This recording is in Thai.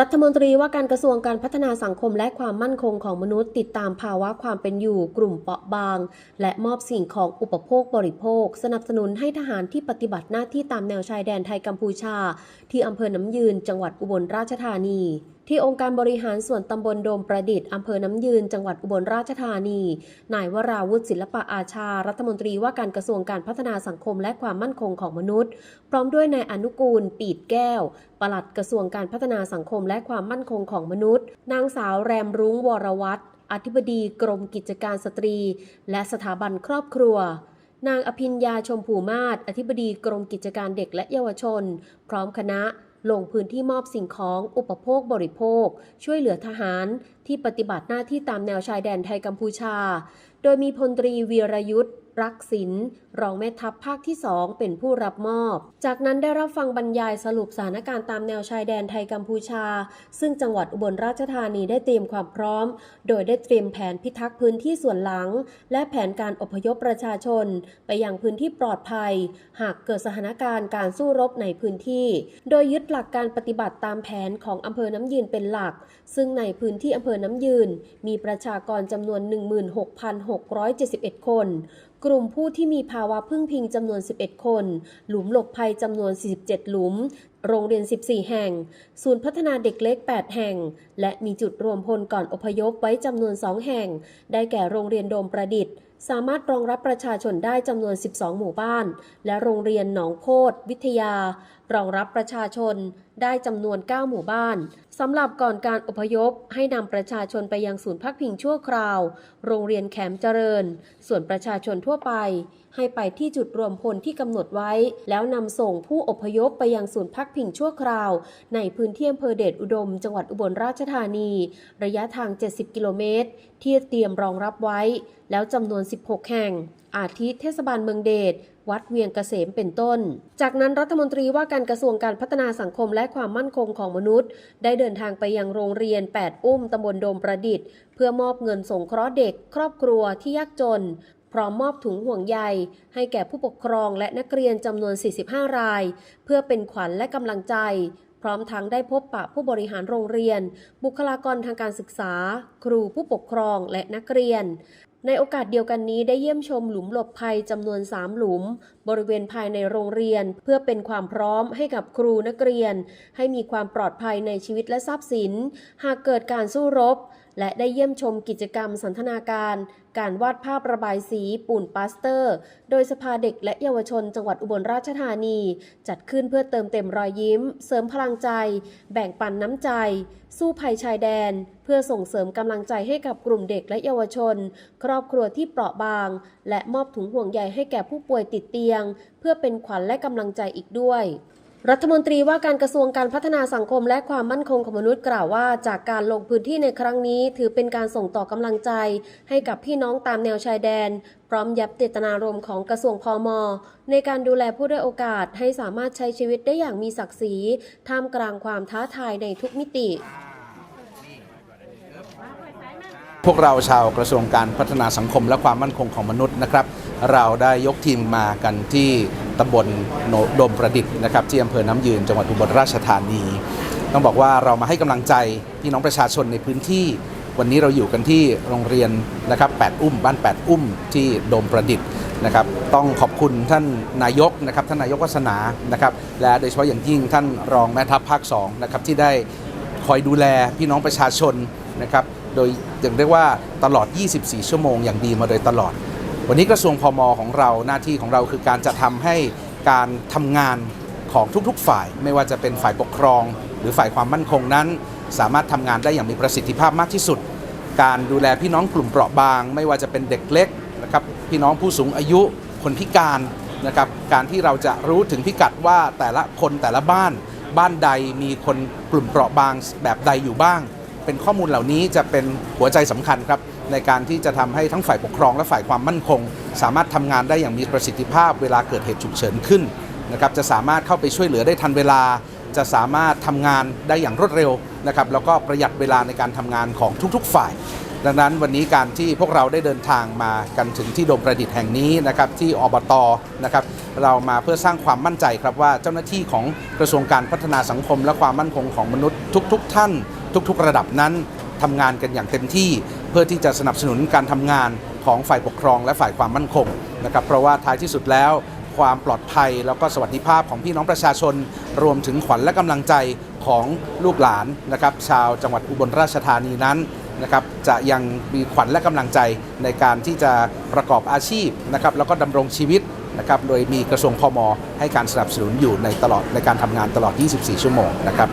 รัฐมนตรีว่าการกระทรวงการพัฒนาสังคมและความมั่นคงของมนุษย์ติดตามภาวะความเป็นอยู่กลุ่มเปราะบาง และมอบสิ่งของอุปโภคบริโภค สนับสนุนให้ทหารที่ปฏิบัติหน้าที่ตามแนวชายแดนไทยกัมพูชา ที่อำเภอน้ำยืนจังหวัดอุบลราชธานี ที่องค์การบริหารส่วนตำบลโดมประดิษฐ์อำเภอน้ำยืน จังหวัดอุบลราชธานี นายวราวุฒิศิลปะอาชา รัฐมนตรีว่าการกระทรวงการพัฒนาสังคมและความมั่นคงของมนุษย์ พร้อมด้วยนายอนุกูล ปีดแก้ว ปลัดกระทรวงการพัฒนาสังคมและความมั่นคงของมนุษย์ นางสาวแรมรุ้งวรวัตรอธิบดีกรมกิจการสตรี และสถาบันครอบครัวนางอภิญญาชมผูมาศอธิบดีกรมกิจการเด็กและเยาวชน พร้อมคณะ ลงพื้นที่มอบสิ่งของอุปโภคบริโภค ช่วยเหลือทหารที่ปฏิบัติหน้าที่ตามแนวชายแดนไทยกัมพูชา โดยมีพลตรีวีรยุทธ์ รักศิลป์รองแม่ทัพภาคที่ 2 เป็นผู้รับมอบ จากนั้นได้รับฟังบรรยายสรุปสถานการณ์ตามแนวชายแดนไทยกัมพูชา ซึ่งจังหวัดอุบลราชธานีได้เตรียมความพร้อม โดยได้เตรียมแผนพิทักษ์พื้นที่ส่วนหลัง และแผนการอพยพประชาชน ไปยังพื้นที่ปลอดภัย หากเกิดสถานการณ์การสู้รบในพื้นที่ โดยยึดหลักการปฏิบัติตามแผนของอำเภอน้ำยืนเป็นหลัก ซึ่งในพื้นที่อำเภอน้ำยืน มีประชากรจำนวน 16,671 คนกลุ่มผู้ที่มีภาวะพึ่งพิงจำนวน 11 คน หลุมหลบภัยจำนวน 47 หลุม โรงเรียน 14 แห่ง ศูนย์พัฒนาเด็กเล็ก 8 แห่ง และมีจุดรวมพลก่อนอพยพไว้จำนวน 2 แห่ง ได้แก่โรงเรียนโดมประดิษฐ์ สามารถรองรับประชาชนได้จำนวน 12 หมู่บ้าน และโรงเรียนหนองโพดวิทยา รองรับประชาชนได้จำนวน 9 หมู่บ้านสำหรับก่อนการอพยพให้นำประชาชนไปยังศูนย์พักพิงชั่วคราว โรงเรียนแขมเจริญ ส่วนประชาชนทั่วไป ให้ไปที่จุดรวมพลที่กำหนดไว้ แล้วนำส่งผู้อพยพไปยังศูนย์พักพิงชั่วคราว ในพื้นที่อำเภอเดชอุดม จังหวัดอุบลราชธานี ระยะทาง 70 กิโลเมตร ที่เตรียมรองรับไว้ แล้วจำนวน 16 แห่ง อาทิเทศบาลเมืองเดชวัดเวียงเกษมเป็นต้น จากนั้นรัฐมนตรีว่าการกระทรวงการพัฒนาสังคมและความมั่นคงของมนุษย์ ได้เดินทางไปยังโรงเรียน 8 อุ้มตำบลโดมประดิษฐ์ เพื่อมอบเงินสงเคราะห์เด็ก ครอบครัวที่ยากจน ร้อมมอบถุงห่วงใยให้แก่ผู้ปกครองและนักเรียนจำนวน 45 ราย เพื่อเป็นขวัญและกำลังใจ พร้อมทั้งได้พบปะผู้บริหารโรงเรียน บุคลากรทางการศึกษา ครูผู้ปกครองและนักเรียนในโอกาสเดียวกันนี้ได้เยี่ยมชมหลุมหลบภัยจำนวน 3 หลุม บริเวณภายในโรงเรียน เพื่อเป็นความพร้อมให้กับครูนักเรียน ให้มีความปลอดภัยในชีวิตและทรัพย์สิน หากเกิดการสู้รบ และได้เยี่ยมชมกิจกรรมสันทนาการ การวาดภาพระบายสีปูนปาสเตอร์ โดยสภาเด็กและเยาวชนจังหวัดอุบลราชธานี จัดขึ้นเพื่อเติมเต็มรอยยิ้ม เสริมพลังใจ แบ่งปันน้ำใจ สู้ภัยชายแดน เพื่อส่งเสริมกำลังใจให้กับกลุ่มเด็กและเยาวชน ครอบครัวที่เปราะบาง และมอบถุงห่วงใยให้แก่ผู้ป่วยติดเตียง เพื่อเป็นขวัญและกำลังใจอีกด้วย รัฐมนตรีว่าการกระทรวงการพัฒนาสังคมและความมั่นคงของมนุษย์กล่าวว่า จากการลงพื้นที่ในครั้งนี้ ถือเป็นการส่งต่อกำลังใจ ให้กับพี่น้องตามแนวชายแดน พร้อมยับเจตนารมณ์ของกระทรวงพอมในการดูแลผู้ได้โอกาสให้สามารถใช้ชีวิตได้อย่างมีศักดิ์ศรีท่ามกลางความท้าทายในทุกมิติพวกเราชาวกระทรวงการพัฒนาสังคมและความมั่นคงของมนุษย์นะครับ เราได้ยกทีมมากันที่ ตำบลโนดมประดิษฐ์นะครับที่อำเภอน้ำยืนจังหวัดอุบลราชธานี ต้องบอกว่าเรามาให้กำลังใจพี่น้องประชาชนในพื้นที่ วันนี้เราอยู่กันที่โรงเรียนนะครับ8อุ้มบ้าน 8 อุ้มที่โดมประดิษฐ์นะครับต้องขอบคุณท่านนายกนะครับท่านนายกวัฒนานะครับและโดยเฉพาะอย่างยิ่งท่านรองแม่ทัพภาค2นะครับที่ได้คอยดูแลพี่น้องประชาชนนะครับโดยอย่างเรียกว่าตลอด 24 ชั่วโมงอย่างดีมาโดยตลอด วันนี้กระทรวงพมของเราหน้าที่ของเราคือการจะทำให้การทำงานของทุกๆ ฝ่าย ไม่ว่าจะเป็นฝ่ายปกครอง หรือฝ่ายความมั่นคงนั้น สามารถทำงานได้อย่างมีประสิทธิภาพมากที่สุด การดูแลพี่น้องกลุ่มเปราะบาง ไม่ว่าจะเป็นเด็กเล็กนะครับพี่น้องผู้สูงอายุคนพิการนะครับการที่เราจะรู้ถึงพิกัดว่าแต่ละคนแต่ละบ้าน บ้านใดมีคนกลุ่มเปราะบางแบบใดอยู่บ้าง เป็นข้อมูลเหล่านี้จะเป็นหัวใจสำคัญครับ ในการที่จะทำให้ทั้งฝ่ายปกครองและฝ่ายความมั่นคง สามารถทำงานได้อย่างมีประสิทธิภาพเวลาเกิดเหตุฉุกเฉินขึ้นนะครับจะสามารถเข้าไปช่วยเหลือได้ทันเวลา จะสามารถทำงานได้อย่างรวดเร็วนะครับแล้วก็ประหยัดเวลาในการทำงานของทุกๆฝ่าย ดังนั้นวันนี้การที่พวกเราได้เดินทางมากันถึงที่โดมประดิษฐ์แห่งนี้นะครับที่อบตนะครับเรามาเพื่อสร้างความมั่นใจครับว่าเจ้าหน้าที่ของกระทรวงการพัฒนาสังคม และความมั่นคงของมนุษย์ทุก ๆ ท่าน ทุก ๆ ระดับนั้นทำงานกันอย่างเต็มที่ พื่อที่จะสนับสนุนการทำงานของฝ่ายปกครองและฝ่ายความมั่นคงนะครับเพราะว่าท้ายที่สุดแล้วความปลอดภัยแล้วก็สวัสดิภาพของพี่น้องประชาชน รวมถึงขวัญและกำลังใจของลูกหลานนะครับชาวจังหวัดอุบลราชธานีนั้นนะครับจะยังมีขวัญและกำลังใจในการที่จะประกอบอาชีพนะครับแล้วก็ดำรงชีวิตนะครับโดยมีกระทรวงพมให้การสนับสนุนอยู่ในตลอดในการทำงานตลอด 24 ชั่วโมงนะครับ